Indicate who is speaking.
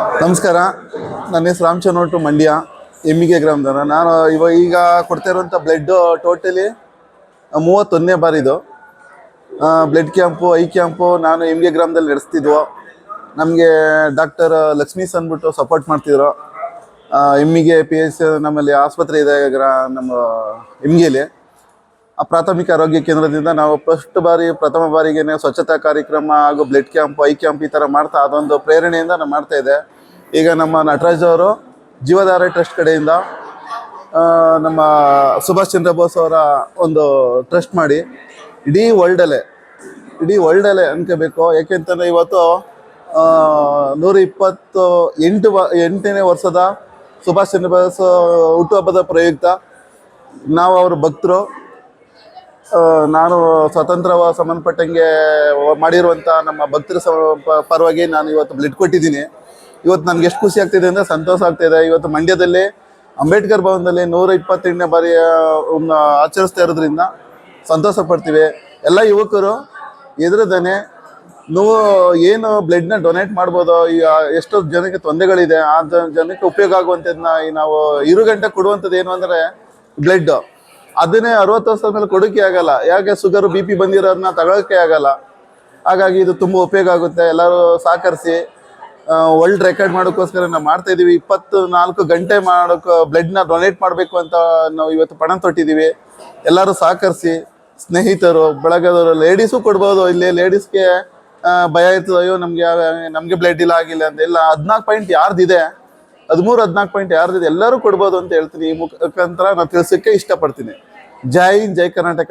Speaker 1: ನಮಸ್ಕಾರ. ನನ್ನ ಹೆಸರು ರಾಮಚಂದ್ರೊಟ್ಟು ಮಂಡ್ಯ, ಎಮ್ಮಿಗೆ ಗ್ರಾಮದವರ. ನಾನು ಇವಾಗ ಈಗ ಕೊಡ್ತಾ ಇರುವಂಥ ಬ್ಲಡ್ ಟೋಟಲಿ ಮೂವತ್ತೊಂದನೇ ಬಾರಿದು ಬ್ಲಡ್ ಕ್ಯಾಂಪು ಐ ಕ್ಯಾಂಪು ನಾನು ಎಮ್ಗೆ ಗ್ರಾಮದಲ್ಲಿ ನಡೆಸ್ತಿದ್ವು. ನಮಗೆ ಡಾಕ್ಟರ್ ಲಕ್ಷ್ಮೀಸ್ ಅಂದ್ಬಿಟ್ಟು ಸಪೋರ್ಟ್ ಮಾಡ್ತಿದ್ರು. ಎಮ್ಮಿಗೆ ಪಿ ಎಸ್ ನಮ್ಮಲ್ಲಿ ಆಸ್ಪತ್ರೆ ಇದೆ ಗ್ರಾ ನಮ್ಮ ಎಮ್ಗೆಲಿ. ಪ್ರಾಥಮಿಕ ಆರೋಗ್ಯ ಕೇಂದ್ರದಿಂದ ನಾವು ಫಸ್ಟ್ ಬಾರಿ, ಪ್ರಥಮ ಬಾರಿಗೆ ಸ್ವಚ್ಛತಾ ಕಾರ್ಯಕ್ರಮ ಹಾಗೂ ಬ್ಲಡ್ ಕ್ಯಾಂಪ್ ಐ ಕ್ಯಾಂಪ್ ಈ ಥರ ಮಾಡ್ತಾ ಅದೊಂದು ಪ್ರೇರಣೆಯಿಂದ ನಾನು ಮಾಡ್ತಾ ಇದ್ದೆ. ಈಗ ನಮ್ಮ ನಟರಾಜ್ ಅವರು ಜೀವಧಾರೆ ಟ್ರಸ್ಟ್ ಕಡೆಯಿಂದ ನಮ್ಮ ಸುಭಾಷ್ ಚಂದ್ರ ಬೋಸ್ ಅವರ ಒಂದು ಟ್ರಸ್ಟ್ ಮಾಡಿ ಇಡೀ ವರ್ಲ್ಡಲ್ಲೇ ಇಡೀ ವರ್ಲ್ಡಲ್ಲೇ ಅನ್ಕೋಬೇಕು. ಯಾಕೆಂತಂದರೆ ಇವತ್ತು ನೂರ ಇಪ್ಪತ್ತು ಎಂಟು ಎಂಟನೇ ವರ್ಷದ ಸುಭಾಷ್ ಚಂದ್ರ ಬೋಸ್ ಹುಟ್ಟುಹಬ್ಬದ ಪ್ರಯುಕ್ತ. ನಾವು ಅವ್ರ ಭಕ್ತರು. ನಾನು ಸ್ವತಂತ್ರ ಸಂಬಂಧಪಟ್ಟಂಗೆ ಮಾಡಿರುವಂಥ ನಮ್ಮ ಭಕ್ತರ ಪರವಾಗಿ ನಾನು ಇವತ್ತು ಬ್ಲಡ್ ಕೊಟ್ಟಿದ್ದೀನಿ. ಇವತ್ತು ನನಗೆ ಎಷ್ಟು ಖುಷಿ ಆಗ್ತಿದೆ ಅಂದರೆ ಸಂತೋಷ ಆಗ್ತಿದೆ. ಇವತ್ತು ಮಂಡ್ಯದಲ್ಲಿ ಅಂಬೇಡ್ಕರ್ ಭವನದಲ್ಲಿ ನೂರ ಇಪ್ಪತ್ತೆಂಟನೇ ಬಾರಿ ಆಚರಿಸ್ತಾ ಇರೋದ್ರಿಂದ ಸಂತೋಷ ಪಡ್ತೀವಿ. ಎಲ್ಲ ಯುವಕರು ಎದುರದನೆ ನೀವು ಏನು ಬ್ಲಡ್ನ ಡೊನೇಟ್ ಮಾಡ್ಬೋದು ಎಷ್ಟೋ ಜನಕ್ಕೆ ತೊಂದರೆಗಳಿದೆ, ಆ ಜನಕ್ಕೆ ಉಪಯೋಗ ಆಗುವಂಥದ್ದನ್ನ ನಾವು ಇರು ಗಂಟೆ ಕೊಡುವಂಥದ್ದು ಏನು ಅಂದರೆ ಬ್ಲಡ್ ಅದನ್ನೇ ಅರವತ್ತು ವರ್ಷದ ಮೇಲೆ ಕೊಡೋಕೆ ಆಗಲ್ಲ. ಯಾಕೆ ಶುಗರ್ ಬಿ ಪಿ ಬಂದಿರೋದನ್ನ ತಗೊಳಕ್ಕೆ ಆಗಲ್ಲ. ಹಾಗಾಗಿ ಇದು ತುಂಬ ಉಪಯೋಗ ಆಗುತ್ತೆ. ಎಲ್ಲರೂ ಸಹಕರಿಸಿ ವರ್ಲ್ಡ್ ರೆಕಾರ್ಡ್ ಮಾಡೋಕ್ಕೋಸ್ಕರ ನಾವು ಮಾಡ್ತಾ ಇದೀವಿ. ಇಪ್ಪತ್ತು ನಾಲ್ಕು ಗಂಟೆ ಮಾಡೋಕೆ ಬ್ಲಡ್ನ ಡೊನೇಟ್ ಮಾಡಬೇಕು ಅಂತ ನಾವು ಇವತ್ತು ಪಣ ತೊಟ್ಟಿದ್ದೀವಿ ಎಲ್ಲರೂ ಸಹಕರಿಸಿ, ಸ್ನೇಹಿತರು, ಬಳಗದವರು ಲೇಡೀಸು ಕೊಡ್ಬೋದು. ಇಲ್ಲಿ ಲೇಡೀಸ್ಗೆ ಭಯ ಇರ್ತದೆ, ಅಯ್ಯೋ, ನಮಗೆ ನಮಗೆ ಬ್ಲಡ್ ಇಲ್ಲ, ಆಗಿಲ್ಲ ಅಂತ. ಇಲ್ಲ, ಹದಿನಾಲ್ಕು ಪಾಯಿಂಟ್ ಯಾರ್ದಿದೆ, ಹದಿಮೂರು, ಹದಿನಾಲ್ಕು ಪಾಯಿಂಟ್ ಯಾರ್ದಿದೆ ಎಲ್ಲರೂ ಕೊಡ್ಬೋದು ಅಂತ ಹೇಳ್ತೀನಿ. ಈ ಮುಖಾಂತರ ನಾನು ತಿಳಿಸೋಕ್ಕೆ ಇಷ್ಟಪಡ್ತೀನಿ. जय हिंद जय कर्नाटक।